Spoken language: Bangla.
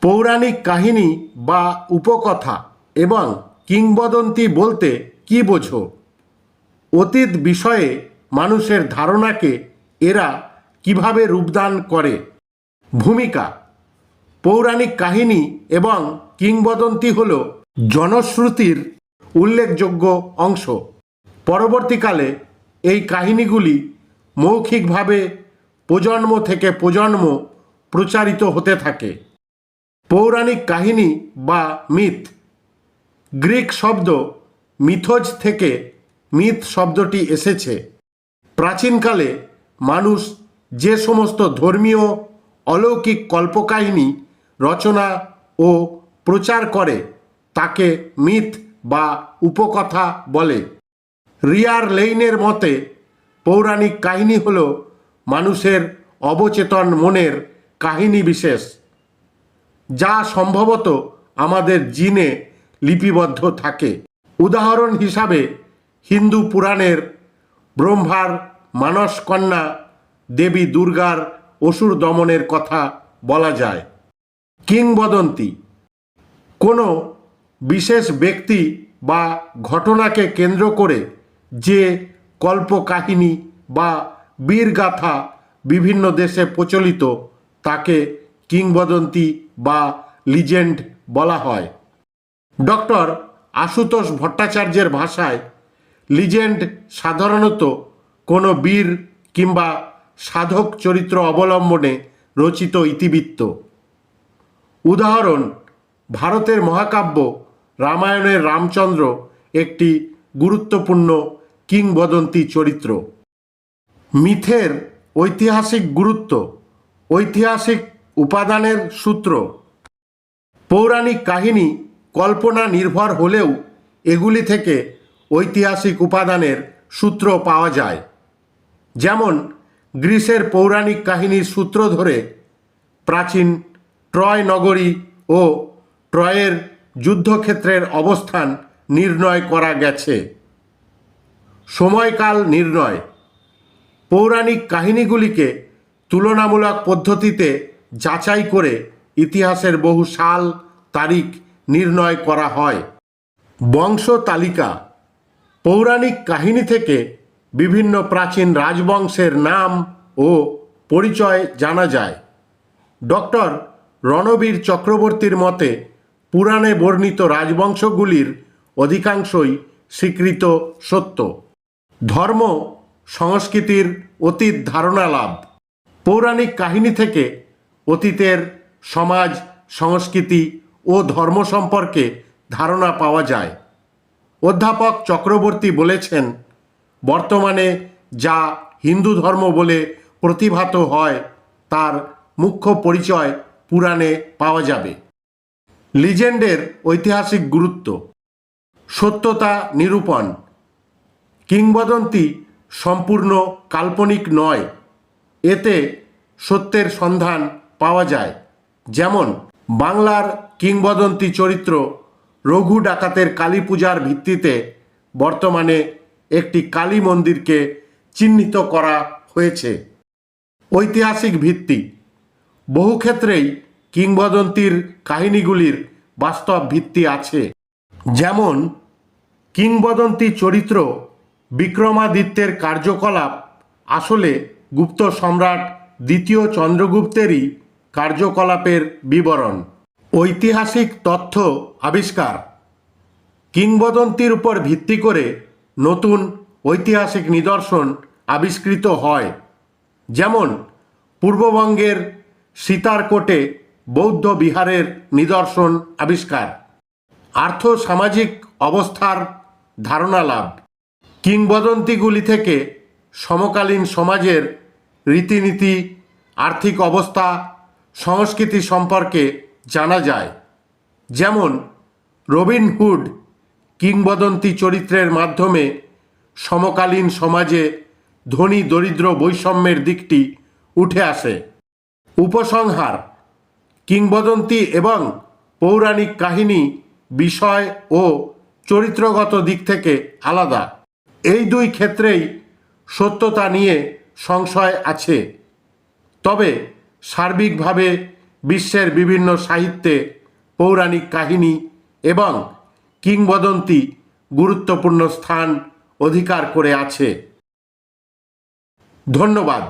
পৌরাণিক কাহিনী বা উপকথা এবং কিংবদন্তি বলতে কি বোঝো? অতীত বিষয়ে মানুষের ধারণাকে এরা কীভাবে রূপদান করে? ভূমিকা পৌরাণিক কাহিনী এবং কিংবদন্তি হল জনশ্রুতির উল্লেখযোগ্য অংশ। পরবর্তীকালে এই কাহিনীগুলি মৌখিকভাবে প্রজন্ম থেকে প্রজন্ম প্রচারিত হতে থাকে। পৌরাণিক কাহিনী বা মিথ। গ্রিক শব্দ মিথোজ থেকে মিথ শব্দটি এসেছে। প্রাচীনকালে মানুষ যে সমস্ত ধর্মীয়, অলৌকিক কল্পকাহিনী, রচনা ও প্রচার করে, তাকে মিথ বা উপকথা বলে। রিয়ার লেইনের মতে, পৌরাণিক কাহিনী হল মানুষের অবচেতন মনের কাহিনী বিশেষ। যা সম্ভবত আমাদের জিনে লিপিবদ্ধ থাকে। উদাহরণ হিসাবে, হিন্দু পুরাণের ব্রহ্মার মানস কন্যা দেবী দুর্গার অসুর দমনের কথা বলা যায়। কিংবদন্তি। কোনো বিশেষ ব্যক্তি বা ঘটনাকে কেন্দ্র করে যে কল্পকাহিনী বা বীরগাথা বিভিন্ন দেশে প্রচলিত, তাকে কিংবদন্তি বা লিজেন্ড বলা হয়। ডক্টর আশুতোষ ভট্টাচার্যের ভাষায় লিজেন্ড সাধারণত কোনো বীর কিংবা সাধক চরিত্র অবলম্বনে রচিত ইতিবৃত্ত। উদাহরণ, ভারতের মহাকাব্য রামায়ণের রামচন্দ্র একটি গুরুত্বপূর্ণ কিংবদন্তি চরিত্র। মিথের ঐতিহাসিক গুরুত্ব, ঐতিহাসিক উপাদানের সূত্র। পৌরাণিক কাহিনী কল্পনা নির্ভর হলেও এগুলি থেকে ঐতিহাসিক উপাদানের সূত্র পাওয়া যায়। যেমন, গ্রিসের পৌরাণিক কাহিনীর সূত্র ধরে প্রাচীন ট্রয় নগরী ও ট্রয়ের যুদ্ধক্ষেত্রের অবস্থান নির্ণয় করা গেছে। সময়কাল নির্ণয়। পৌরাণিক কাহিনীগুলিকে তুলনামূলক পদ্ধতিতে যাচাই করে ইতিহাসের বহু সাল তারিখ নির্ণয় করা হয়। বংশ তালিকা, পৌরাণিক কাহিনী থেকে বিভিন্ন প্রাচীন রাজবংশের নাম ও পরিচয় জানা যায়। ডক্টর রণবীর চক্রবর্তীর মতে, পুরাণে বর্ণিত রাজবংশগুলির অধিকাংশই স্বীকৃত সত্য। ধর্ম, সংস্কৃতির অতীত ধারণা লাভ। পৌরাণিক কাহিনী থেকে অতীতের সমাজ, সংস্কৃতি ও ধর্ম সম্পর্কে ধারণা পাওয়া যায়। অধ্যাপক চক্রবর্তী বলেছেন, বর্তমানে যা হিন্দু ধর্ম বলে প্রতিভাত হয়, তার মুখ্য পরিচয় পুরাণে পাওয়া যাবে। লিজেন্ডের ঐতিহাসিক গুরুত্ব, সত্যতা নিরূপণ, কিংবদন্তি সম্পূর্ণ কাল্পনিক নয়। এতে সত্যের সন্ধান পাওয়া যায়। যেমন, বাংলার কিংবদন্তি চরিত্র রঘু ডাকাতের কালী পূজার ভিত্তিতে বর্তমানে একটি কালী মন্দিরকে চিহ্নিত করা হয়েছে। ঐতিহাসিক ভিত্তি। বহু ক্ষেত্রেই কিংবদন্তির কাহিনীগুলির বাস্তব ভিত্তি আছে। যেমন, কিংবদন্তি চরিত্র বিক্রমাদিত্যের কার্যকলাপ আসলে গুপ্ত সম্রাট দ্বিতীয় চন্দ্রগুপ্তেরই কার্যকলাপের বিবরণ। ঐতিহাসিক তথ্য আবিষ্কার। কিংবদন্তির উপর ভিত্তি করে নতুন ঐতিহাসিক নিদর্শন আবিষ্কৃত হয়। যেমন, পূর্ববঙ্গের সীতারকোটে বৌদ্ধ বিহারের নিদর্শন আবিষ্কার। আর্থ সামাজিক অবস্থার ধারণা লাভ। কিংবদন্তিগুলি থেকে সমকালীন সমাজের রীতিনীতি, আর্থিক অবস্থা সংস্কৃতি সম্পর্কে জানা যায়। যেমন রবিনহুড কিংবদন্তি চরিত্রের মাধ্যমে সমকালীন সমাজে ধনী দরিদ্র বৈষম্যের দিকটি উঠে আসে। উপসংহার, কিংবদন্তি এবং পৌরাণিক কাহিনী, বিষয় ও চরিত্রগত দিক থেকে আলাদা। এই দুই ক্ষেত্রেই সত্যতা নিয়ে সংশয় আছে। তবে সার্বিকভাবে বিশ্বের বিভিন্ন সাহিত্যে পৌরাণিক কাহিনী এবং কিংবদন্তি গুরুত্বপূর্ণ স্থান অধিকার করে আছে। ধন্যবাদ।